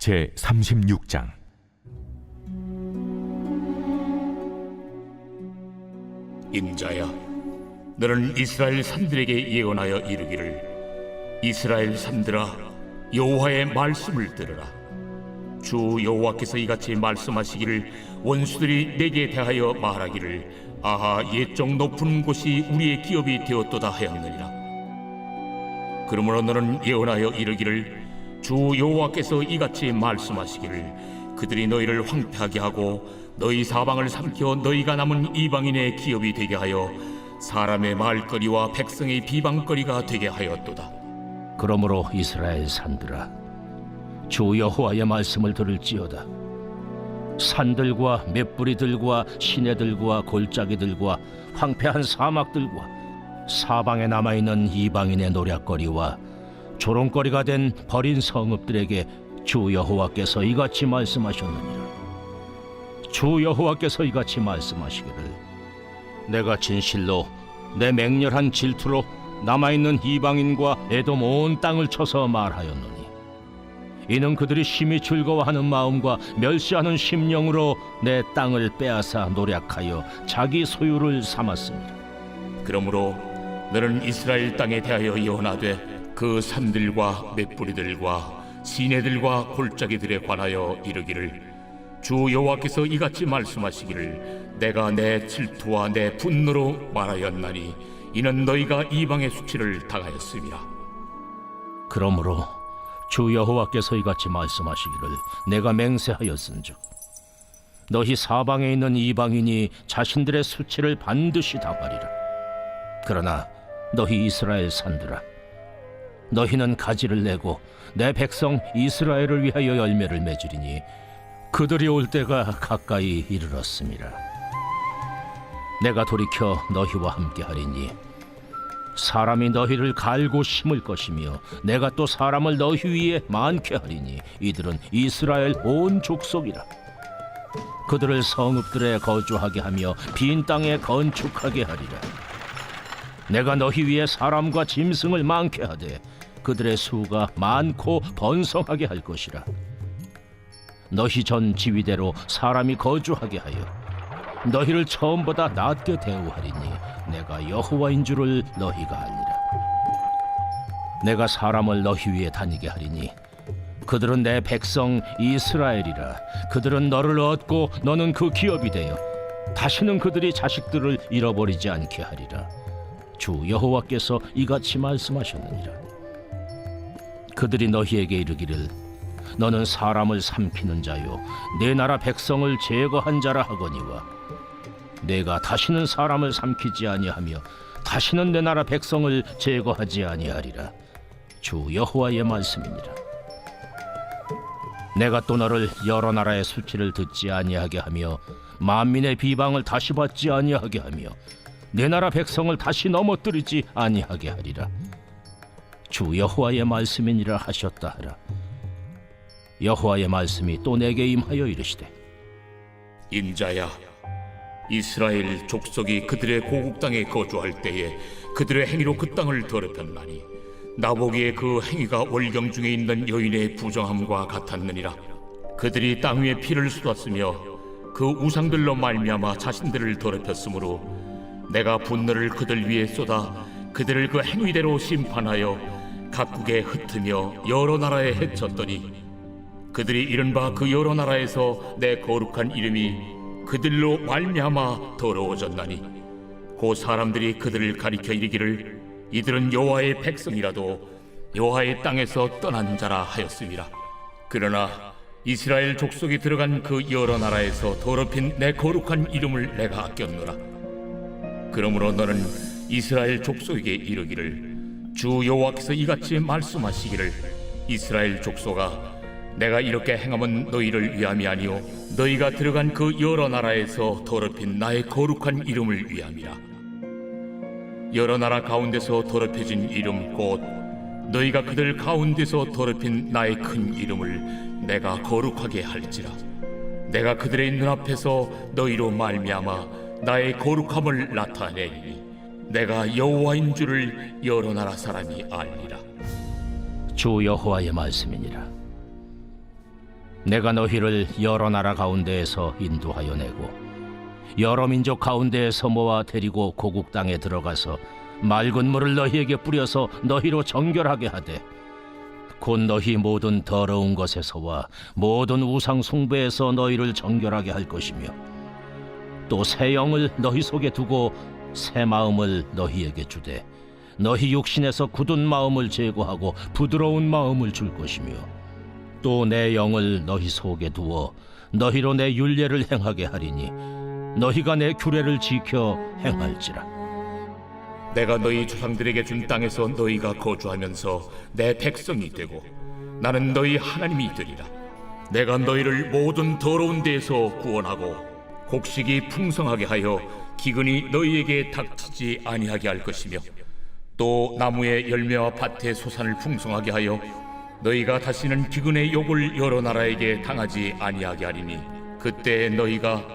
제 36장 인자야, 너는 이스라엘 산들에게 예언하여 이르기를 이스라엘 산들아 여호와의 말씀을 들으라. 주 여호와께서 이같이 말씀하시기를 원수들이 내게 대하여 말하기를 아하 옛적 높은 곳이 우리의 기업이 되었도다 하였느니라. 그러므로 너는 예언하여 이르기를 주 여호와께서 이같이 말씀하시기를 그들이 너희를 황폐하게 하고 너희 사방을 삼켜 너희가 남은 이방인의 기업이 되게 하여 사람의 말거리와 백성의 비방거리가 되게 하였도다. 그러므로 이스라엘 산들아 주 여호와의 말씀을 들을지어다 산들과 맷뿌리들과 시내들과 골짜기들과 황폐한 사막들과 사방에 남아있는 이방인의 노략거리와 조롱거리가 된 버린 성읍들에게 주 여호와께서 이같이 말씀하셨느니라. 주 여호와께서 이같이 말씀하시기를 내가 진실로 내 맹렬한 질투로 남아있는 이방인과 에돔 온 땅을 쳐서 말하였노니 이는 그들이 심히 즐거워하는 마음과 멸시하는 심령으로 내 땅을 빼앗아 노략하여 자기 소유를 삼았습니다. 그러므로 너는 이스라엘 땅에 대하여 예언하되 그 산들과 맷뿌리들과 시내들과 골짜기들에 관하여 이르기를 주 여호와께서 이같이 말씀하시기를 내가 내 질투와 내 분노로 말하였나니 이는 너희가 이방의 수치를 당하였음이라. 그러므로 주 여호와께서 이같이 말씀하시기를 내가 맹세하였은즉 너희 사방에 있는 이방인이 자신들의 수치를 반드시 당하리라. 그러나 너희 이스라엘 산들아 너희는 가지를 내고 내 백성 이스라엘을 위하여 열매를 맺으리니 그들이 올 때가 가까이 이르렀습니다. 내가 돌이켜 너희와 함께 하리니 사람이 너희를 갈고 심을 것이며 내가 또 사람을 너희 위에 많게 하리니 이들은 이스라엘 온 족속이라. 그들을 성읍들에 거주하게 하며 빈 땅에 건축하게 하리라. 내가 너희 위에 사람과 짐승을 많게 하되 그들의 수가 많고 번성하게 할 것이라 너희 전 지위대로 사람이 거주하게 하여 너희를 처음보다 낮게 대우하리니 내가 여호와인 줄을 너희가 알리라. 내가 사람을 너희 위에 다니게 하리니 그들은 내 백성 이스라엘이라. 그들은 너를 얻고 너는 그 기업이 되어 다시는 그들이 자식들을 잃어버리지 않게 하리라. 주 여호와께서 이같이 말씀하셨느니라. 그들이 너희에게 이르기를 너는 사람을 삼키는 자요 내 나라 백성을 제거한 자라 하거니와 내가 다시는 사람을 삼키지 아니하며 다시는 내 나라 백성을 제거하지 아니하리라. 주 여호와의 말씀이니라 내가 또 너를 여러 나라의 수치를 듣지 아니하게 하며 만민의 비방을 다시 받지 아니하게 하며 내 나라 백성을 다시 넘어뜨리지 아니하게 하리라 주 여호와의 말씀이니라 하셨다 하라. 여호와의 말씀이 또 내게 임하여 이르시되 인자야 이스라엘 족속이 그들의 고국 땅에 거주할 때에 그들의 행위로 그 땅을 더럽혔나니 나보기에 그 행위가 월경 중에 있는 여인의 부정함과 같았느니라. 그들이 땅 위에 피를 쏟았으며 그 우상들로 말미암아 자신들을 더럽혔으므로 내가 분노를 그들 위에 쏟아 그들을 그 행위대로 심판하여 각국에 흩으며 여러 나라에 해쳤더니 그들이 이른바 그 여러 나라에서 내 거룩한 이름이 그들로 말미암아 더러워졌나니 그 사람들이 그들을 가리켜 이르기를 이들은 여호와의 백성이라도 여호와의 땅에서 떠난 자라 하였음이라. 그러나 이스라엘 족속이 들어간 그 여러 나라에서 더럽힌 내 거룩한 이름을 내가 아꼈노라. 그러므로 너는 이스라엘 족속에게 이르기를 주 여호와께서 이같이 말씀하시기를 이스라엘 족속아 내가 이렇게 행함은 너희를 위함이 아니요 너희가 들어간 그 여러 나라에서 더럽힌 나의 거룩한 이름을 위함이라. 여러 나라 가운데서 더럽혀진 이름 곧 너희가 그들 가운데서 더럽힌 나의 큰 이름을 내가 거룩하게 할지라. 내가 그들의 눈앞에서 너희로 말미암아 나의 거룩함을 나타내리니 내가 여호와인 줄을 여러 나라 사람이 알리라. 주 여호와의 말씀이니라. 내가 너희를 여러 나라 가운데에서 인도하여 내고 여러 민족 가운데에서 모아 데리고 고국 땅에 들어가서 맑은 물을 너희에게 뿌려서 너희로 정결하게 하되 곧 너희 모든 더러운 것에서와 모든 우상 숭배에서 너희를 정결하게 할 것이며 또 새 영을 너희 속에 두고 새 마음을 너희에게 주되 너희 육신에서 굳은 마음을 제거하고 부드러운 마음을 줄 것이며 또 내 영을 너희 속에 두어 너희로 내 율례를 행하게 하리니 너희가 내 규례를 지켜 행할지라 내가 너희 조상들에게 준 땅에서 너희가 거주하면서 내 백성이 되고 나는 너희 하나님이 되리라. 내가 너희를 모든 더러운 데에서 구원하고 곡식이 풍성하게 하여 기근이 너희에게 닥치지 아니하게 할 것이며 또 나무의 열매와 밭의 소산을 풍성하게 하여 너희가 다시는 기근의 욕을 여러 나라에게 당하지 아니하게 하리니 그때 너희가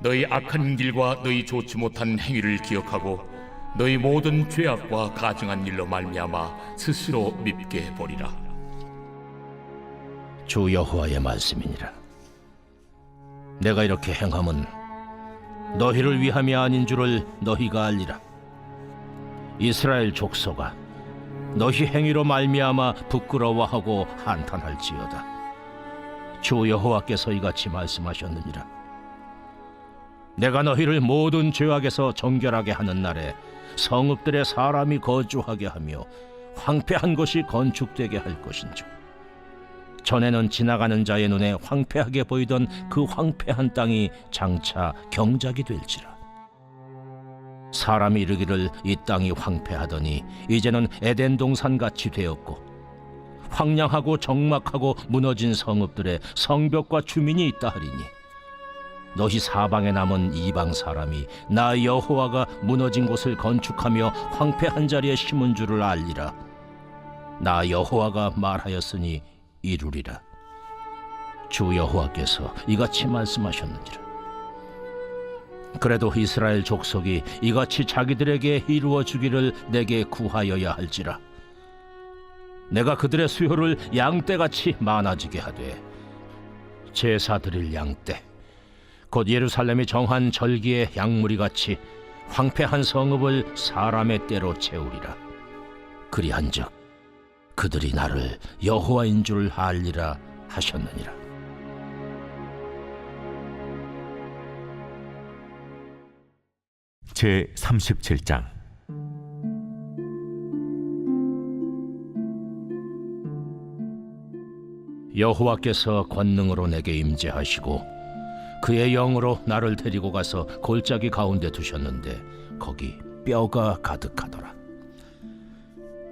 너희 악한 길과 너희 좋지 못한 행위를 기억하고 너희 모든 죄악과 가증한 일로 말미암아 스스로 밉게 보리라. 주 여호와의 말씀이니라 내가 이렇게 행함은 너희를 위함이 아닌 줄을 너희가 알리라. 이스라엘 족속아 너희 행위로 말미암아 부끄러워하고 한탄할지어다. 주 여호와께서 이같이 말씀하셨느니라. 내가 너희를 모든 죄악에서 정결하게 하는 날에 성읍들의 사람이 거주하게 하며 황폐한 것이 건축되게 할 것인즉 전에는 지나가는 자의 눈에 황폐하게 보이던 그 황폐한 땅이 장차 경작이 될지라. 사람이 이르기를 이 땅이 황폐하더니 이제는 에덴 동산 같이 되었고 황량하고 적막하고 무너진 성읍들의 성벽과 주민이 있다 하리니 너희 사방에 남은 이방 사람이 나 여호와가 무너진 곳을 건축하며 황폐한 자리에 심은 줄을 알리라. 나 여호와가 말하였으니 이루리라. 주 여호와께서 이같이 말씀하셨느니라. 그래도 이스라엘 족속이 이같이 자기들에게 이루어 주기를 내게 구하여야 할지라. 내가 그들의 수요를 양떼같이 많아지게 하되 제사 드릴 양떼 곧 예루살렘이 정한 절기의 양무리 같이 황폐한 성읍을 사람의 때로 채우리라. 그리한즉 그들이 나를 여호와인 줄 알리라 하셨느니라. 제 37장. 여호와께서 권능으로 내게 임재하시고 그의 영으로 나를 데리고 가서 골짜기 가운데 두셨는데 거기 뼈가 가득하더라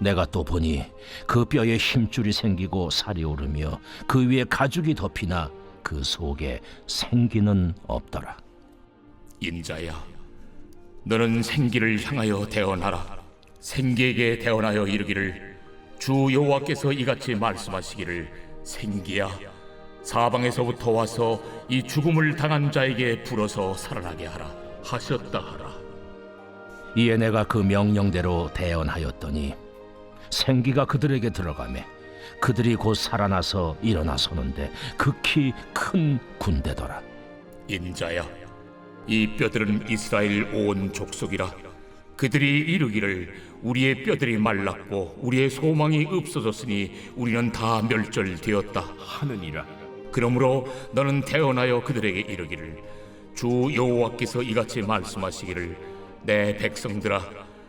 내가 또 보니 그 뼈에 힘줄이 생기고 살이 오르며 그 위에 가죽이 덮이나 그 속에 생기는 없더라 인자야, 너는 생기를 향하여 대언하라. 생기에게 대언하여 이르기를 주 여호와께서 이같이 말씀하시기를 생기야, 사방에서부터 와서 이 죽음을 당한 자에게 불어서 살아나게 하라 하셨다 하라. 이에 내가 그 명령대로 대언하였더니 생기가 그들에게 들어가매 그들이 곧 살아나서 일어나 서는데 극히 큰 군대더라 인자야, 이 뼈들은 이스라엘 온 족속이라. 그들이 이르기를 우리의 뼈들이 말랐고 우리의 소망이 없어졌으니 우리는 다 멸절되었다 하느니라. 그러므로 너는 태어나여 그들에게 이르기를 주 여호와께서 이같이 말씀하시기를 내 백성들아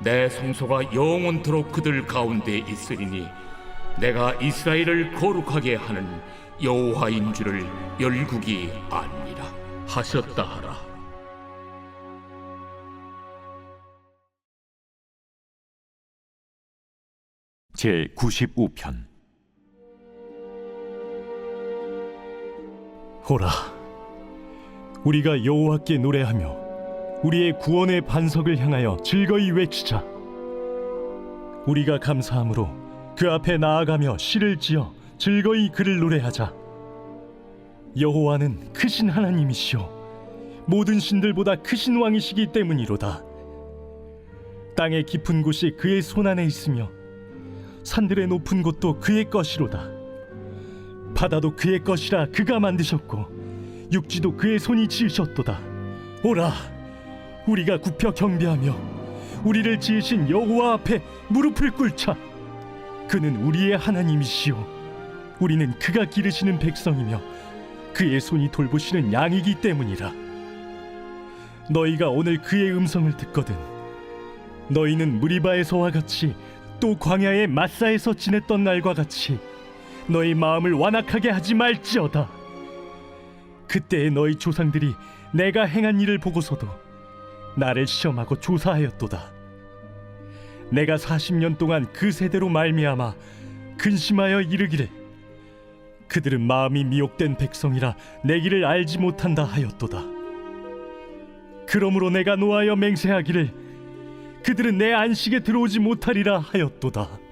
내 성소가 영원토록 그들 가운데 있으리니 내가 이스라엘을 거룩하게 하는 여호와인 줄을 열국이 아니라 하셨다 하라. 제 95편. 호라 우리가 여호와께 노래하며 우리의 구원의 반석을 향하여 즐거이 외치자. 우리가 감사함으로 그 앞에 나아가며 시를 지어 즐거이 그를 노래하자. 여호와는 크신 하나님이시요 모든 신들보다 크신 왕이시기 때문이로다. 땅의 깊은 곳이 그의 손 안에 있으며 산들의 높은 곳도 그의 것이로다. 바다도 그의 것이라 그가 만드셨고 육지도 그의 손이 지으셨도다. 오라 우리가 굽혀 경배하며 우리를 지으신 여호와 앞에 무릎을 꿇자. 그는 우리의 하나님이시요. 우리는 그가 기르시는 백성이며 그의 손이 돌보시는 양이기 때문이라. 너희가 오늘 그의 음성을 듣거든 너희는 무리바에서와 같이 또 광야의 마사에서 지냈던 날과 같이 너희 마음을 완악하게 하지 말지어다. 그때의 너희 조상들이 내가 행한 일을 보고서도 나를 시험하고 조사하였도다. 내가 40년 동안 그 세대로 말미암아 근심하여 이르기를 그들은 마음이 미혹된 백성이라 내 길을 알지 못한다 하였도다. 그러므로 내가 노하여 맹세하기를 그들은 내 안식에 들어오지 못하리라 하였도다.